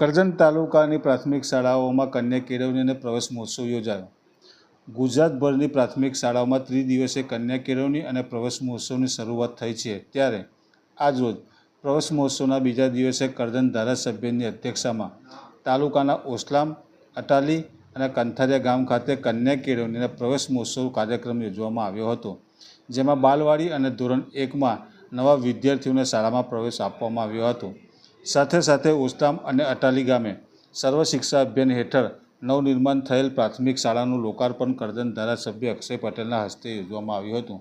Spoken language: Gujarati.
કરજણ તાલુકાની પ્રાથમિક શાળાઓમાં કન્યા કેળવણી અને પ્રવેશ મહોત્સવ યોજાયો. ગુજરાતભરની પ્રાથમિક શાળાઓમાં ત્રિદિવસીય કન્યા કેળવણી અને પ્રવેશ મહોત્સવની શરૂઆત થઈ છે. ત્યારે આજરોજ પ્રવેશ મહોત્સવના બીજા દિવસે કરજણ ધારાસભ્યની અધ્યક્ષતામાં તાલુકાના ઓસલામ, અટાલી અને કંથારિયા ગામ ખાતે કન્યા કેળવણી પ્રવેશ મહોત્સવ કાર્યક્રમ યોજવામાં આવ્યો હતો. જેમાં બાલવાડી અને ધોરણ એકમાં નવા વિદ્યાર્થીઓને શાળામાં પ્રવેશ આપવામાં આવ્યો હતો. સાથે સાથે ઉસ્તામ અને અટાલી ગામે સર્વ શિક્ષા અભિયાન હેઠળ નવનિર્માણ થયેલ પ્રાથમિક શાળાનું લોકાર્પણ કરજન ધારાસભ્ય અક્ષય પટેલના હસ્તે યોજવામાં આવ્યું હતું.